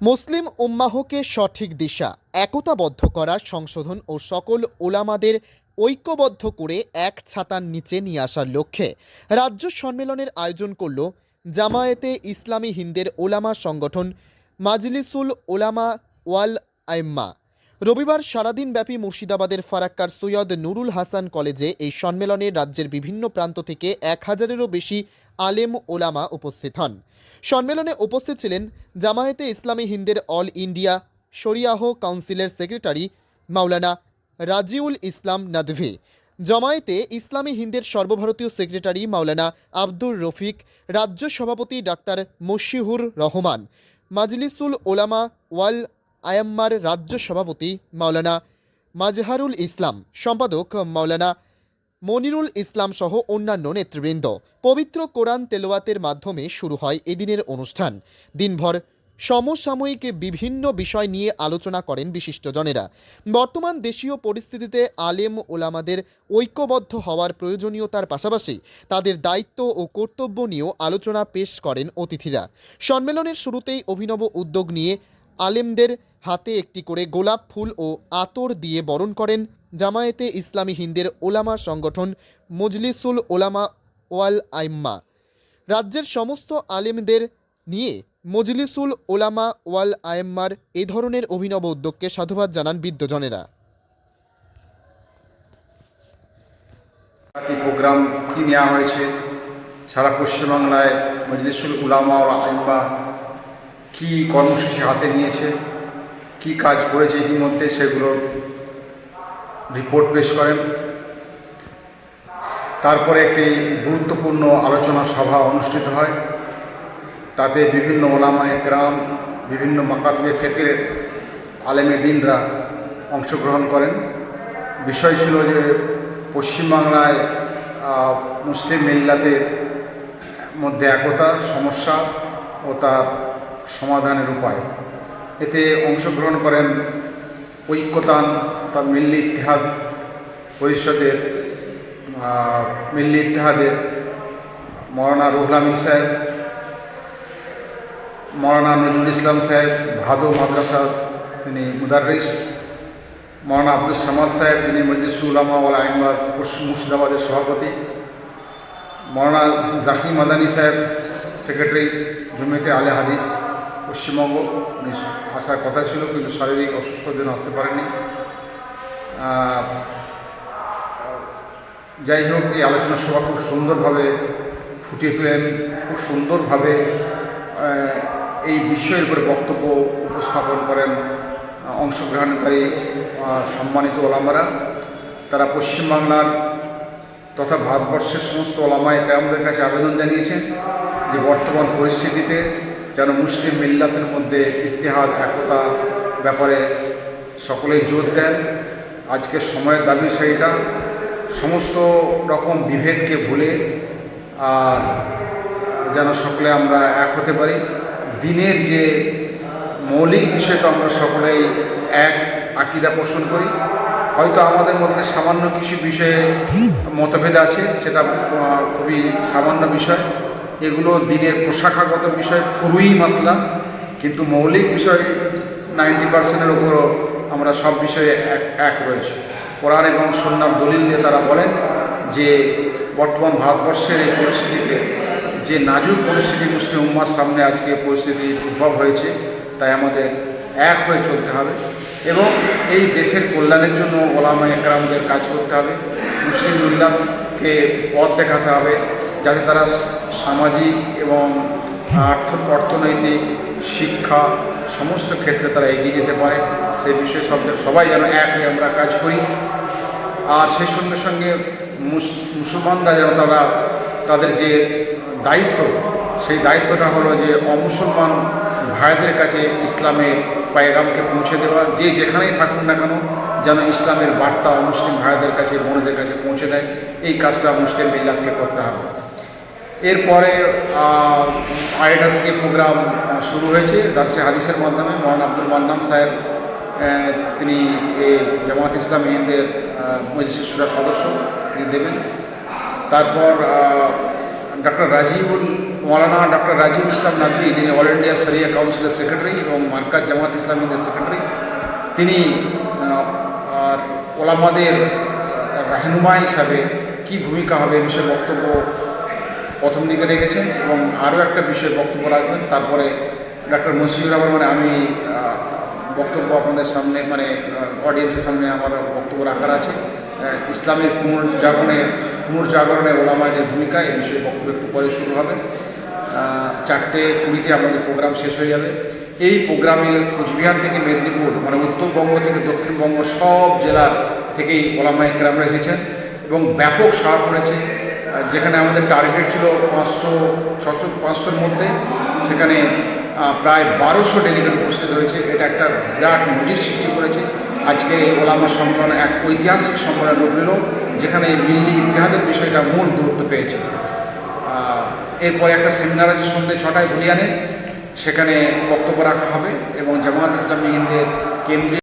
মুসলিম উম্মাহকে সঠিক দিশা, একতাবদ্ধ করা, সংশোধন ও সকল ওলামাদের ঐক্যবদ্ধ করে এক ছাতার নিচে নিয়ে আসার লক্ষ্যে রাজ্য সম্মেলনের আয়োজন করল জামায়াতে ইসলামী হিন্দের ওলামা সংগঠন মাজলিসুল ওলামা ওয়াল আইম্মা। রবিবার সারাদিনব্যাপী মুর্শিদাবাদের ফারাক্কার সৈয়দ নুরুল হাসান কলেজে এই সম্মেলনে রাজ্যের বিভিন্ন প্রান্ত থেকে এক হাজারেরও বেশি আলেম ওলামা উপস্থিত হন। সম্মেলনে উপস্থিত ছিলেন জামায়াতে ইসলামী হিন্দের অল ইন্ডিয়া, শরিয়াহ কাউন্সিলের সেক্রেটারি মাওলানা রাজিউল ইসলাম নাদভি, জমায়েতে ইসলামী হিন্দের সর্বভারতীয় সেক্রেটারি মাওলানা আব্দুর রফিক, রাজ্য সভাপতি ডাক্তার মশিহুর রহমান, মাজলিসুল ওলামা ওয়াল আয়াম্মার রাজ্য সভাপতি মাওলানা মাজহারুল ইসলাম, সম্পাদক মাওলানা মনিরুল ইসলাম সহ অন্যান্য নেতৃবৃন্দ। পবিত্র কোরআন তেলোয়াতের মাধ্যমে শুরু হয় এদিনের অনুষ্ঠান। দিনভর সমসাময়িক বিভিন্ন বিষয় নিয়ে আলোচনা করেন বিশিষ্টজনেরা। বর্তমান দেশীয় পরিস্থিতিতে আলেম ওলামাদের ঐক্যবদ্ধ হওয়ার প্রয়োজনীয়তার পাশাপাশি তাদের দায়িত্ব ও কর্তব্য নিয়েও আলোচনা পেশ করেন অতিথিরা। সম্মেলনের শুরুতেই অভিনব উদ্যোগ নিয়ে আলেমদের হাতে একটি করে গোলাপ ফুল ও আতর দিয়ে বরণ করেন জামায়াতে ইসলামী হিন্দের ওলামা সংগঠন মজলিসুল ওলামা ওয়াল আইম্মা। রাজ্যের সমস্ত আলেমদের নিয়ে মজলিসুল ওলামা ওয়াল আয়েম্মার এ ধরনের অভিনব উদ্যোগকে সাধুবাদ জানান বিদ্যজনেরা প্রোগ্রাম কী নেওয়া হয়েছে? সারা পশ্চিমবাংলায় মজলিসুল উলামা ও আইম্বা কী কর্মসূচি হাতে নিয়েছে, কী কাজ করেছে ইতিমধ্যে সেগুলো রিপোর্ট পেশ করেন। তারপরে একটি গুরুত্বপূর্ণ আলোচনা সভা অনুষ্ঠিত হয়। তাতে বিভিন্ন ওলামা একরাম বিভিন্ন মাকাতবে ফেকের আলেমে দিনরা অংশগ্রহণ করেন। বিষয় ছিল যে পশ্চিমবাংলায় মুসলিম মিল্লাতের মধ্যে একতা, সমস্যা ও তার সমাধানের উপায়। এতে অংশগ্রহণ করেন ঐক্যতান, তার মিল্লি ইতিহাদ পরিষদের মিল্লি ইতিহাদের মৌলানা রুহুল সাহেব, মৌলানা নজরুল ইসলাম সাহেব, ভাদো মাদ্রাসা তিনি মুদারিস মৌলানা আব্দুল সামাদ সাহেব যিনি মজলিসুল উলামা ওয়াল আইনবার পশ্চিম মুর্শিদাবাদের সভাপতি, মৌলানা জাকির মাদানী সাহেব, সেক্রেটারি জমিতে আলে হাদিস। পশ্চিমবঙ্গ আসার কথা ছিল কিন্তু শারীরিক অসুস্থতার জন্য আসতে পারেননি আহ, যাই হোক এই আলোচনা সভা খুব সুন্দরভাবে ফুটিয়ে তোলেন। খুব সুন্দরভাবে এই বিষয়ের উপরে বক্তব্য উপস্থাপন করেন অংশগ্রহণকারী সম্মানিত ওলামারা। তারা পশ্চিমবাংলার তথা ভারতবর্ষের সমস্ত ওলামায় আমাদের কাছে আবেদন জানিয়েছেন যে বর্তমান পরিস্থিতিতে যেন মুসলিম মিল্লাতের মধ্যে ইতিহাদ একতা ব্যাপারে সকলে জোর দেন। আজকে সময়ের দাবি সেইটা। সমস্ত রকম বিভেদকে ভুলে আর যেন সকলে আমরা এক হতে পারি। দিনের যে মৌলিক বিষয়, তো আমরা সকলেই এক আকিদা পোষণ করি। হয়তো আমাদের মধ্যে সামান্য কিছু বিষয়ে মতভেদ আছে, সেটা খুবই সামান্য বিষয়। এগুলো দিনের পোশাকাগত বিষয় ফুরুই মাসলা, কিন্তু মৌলিক বিষয় নাইনটি পার্সেন্টের উপরও আমরা সব বিষয়ে এক এক রয়েছে। কোরআন এবং সন্ন্যার দলিল দিয়ে তারা বলেন যে বর্তমান ভারতবর্ষের এই পরিস্থিতিতে যে নাজুক পরিস্থিতি মুসলিম উম্মার সামনে আজকে পরিস্থিতির উদ্ভব হয়েছে, তাই আমাদের এক হয়ে চলতে হবে এবং এই দেশের কল্যাণের জন্য ওলামা একরামদের কাজ করতে হবে। মুসলিম উল্লাহকে পথ দেখাতে হবে যাতে তারা সামাজিক এবং আর্থ, অর্থনৈতিক, শিক্ষা সমস্ত ক্ষেত্রে তারা এগিয়ে যেতে পারে। সে বিষয়ে সব সবাই যেন এক হয়ে আমরা কাজ করি। আর সেই সঙ্গে সঙ্গে মুসলমানরা যেন তারা, তাদের যে দায়িত্ব, সেই দায়িত্বটা হলো যে অমুসলমান ভাইদের কাছে ইসলামের পায়গামকে পৌঁছে দেওয়া। যে যেখানেই থাকুন না কেন, যেন ইসলামের বার্তা মুসলিম ভাইদের কাছে, বোনদের কাছে পৌঁছে দেয়। এই কাজটা মুসলিম মিল্লাতকে করতে হবে। এরপরে আড়াইটা থেকে প্রোগ্রাম শুরু হয়েছে দার্সে হাদিসের মাধ্যমে। মহান আব্দুল মান্নান সাহেব তিনি জামাত ইসলাম হিন্দের মজলিসের সদস্য, তিনি দেবেন। তারপর ডক্টর রাজিবুল মৌলানা ডক্টর রাজীব ইসলাম নাদবি, যিনি অল ইন্ডিয়া সারিয়া কাউন্সিলের সেক্রেটারি এবং মার্কাজ জামাত ইসলাম ইন্ডিয়ার সেক্রেটারি, তিনি ওলামাদের রাহনুমা হিসাবে কি ভূমিকা হবে বিষয়ে বক্তব্য প্রথম দিকে রেখেছেন এবং আরও একটা বিষয়ে বক্তব্য রাখবেন। তারপরে ডক্টর মসিদুর রহমান মানে আমি বক্তব্য আপনাদের সামনে মানে অডিয়েন্সের সামনে আমার বক্তব্য রাখার আছে। ইসলামের পুনর্জাগরণের পুনর্জাগরণে ওলামাদের ভূমিকা এই বিষয়ে বক্তব্য একটু পরে শুরু হবে। চারটে কুড়িতে আমাদের প্রোগ্রাম শেষ হয়ে যাবে। এই প্রোগ্রামে কোচবিহার থেকে মেদিনীপুর মানে উত্তরবঙ্গ থেকে দক্ষিণবঙ্গ সব জেলার থেকেই ওলামায় গ্রামরা এসেছেন এবং ব্যাপক সাড়া পড়েছে। যেখানে আমাদের টার্গেট ছিল পাঁচশো, ছশো, পাঁচশোর মধ্যে, সেখানে প্রায় বারোশো ডেলিগেট উপস্থিত হয়েছে। এটা একটা বিরাট নজির সৃষ্টি করেছে। আজকে এই ওলামা সম্মেলন এক ঐতিহাসিক সম্মেলন রূপ নিল, যেখানে মিল্লি ইতিহাদের বিষয়টা মূল গুরুত্ব পেয়েছে। এরপরে একটা সেমিনার আছে সন্ধ্যে ছটায় ধুলিয়ানে। সেখানে বক্তব্য রাখা হবে এবং জামাত ইসলামী হিন্দের কেন্দ্রীয়